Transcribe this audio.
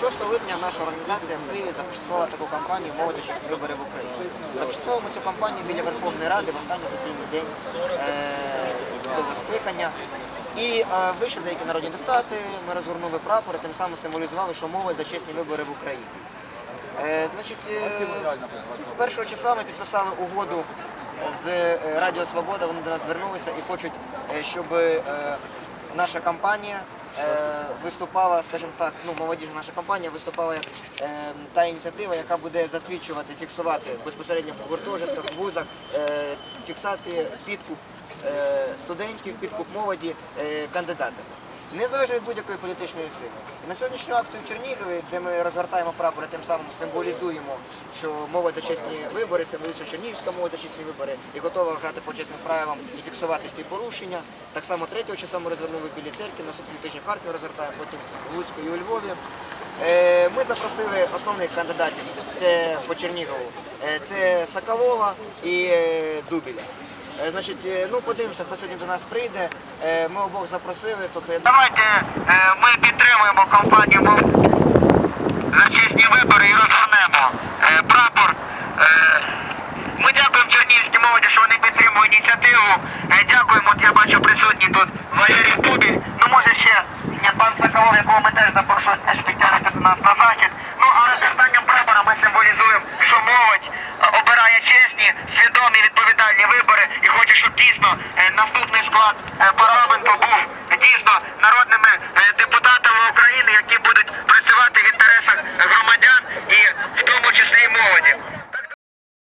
6 липня наша організація в Києві започаткувала таку кампанію «Молоді чесні вибори в Україні». Започатковуємо цю кампанію біля Верховної Ради в останній сесійний день е, цього скликання. І е, вийшли деякі народні депутати, ми розгорнули прапори, тим самим символізували, що молодь за чесні вибори в Україні. Е, першого числа ми підписали угоду з Радіо Свобода. Вони до нас звернулися і хочуть, щоб наша компанія е, виступала, скажімо так, ну молодіжна наша компанія виступала як е, та ініціатива, яка буде засвідчувати, фіксувати безпосередньо в гуртожитках, вузах е, фіксації підкуп е, студентів, підкуп молоді е, кандидатами. Незалежно від будь-якої політичної сили. І на сьогоднішню акцію в Чернігові, де ми розгортаємо прапори, тим самим символізуємо, що мова за чесні вибори, символізує, Чернігівська мова за чесні вибори і готова грати по чесним правилам і фіксувати ці порушення. Так само 3 числа ми розвернули біля церкви, наступному тижні в Харкові розгортаємо, потім в Луцьку і у Львові. Е, Ми запросили основних кандидатів. Це по Чернігову. Е, Це Соколова і е, Дубіля. Значить, ну подивимося, хто сьогодні до нас прийде. Ми обох запросили. Тобто Давайте ми підтримуємо компанію за чесні вибори і розгорнемо прапор. Ми дякуємо Чернігівській молоді, що вони підтримують ініціативу. Дякуємо, от я бачу присутній тут Валерій Дубіль. Якого ми теж запрошуємо, теж підтягнути до нас на захід. Ну а розгортанням прапора ми символізуємо, що молодь е, обирає чесні, свідомі, відповідальні вибори і хоче, щоб дійсно е, наступний склад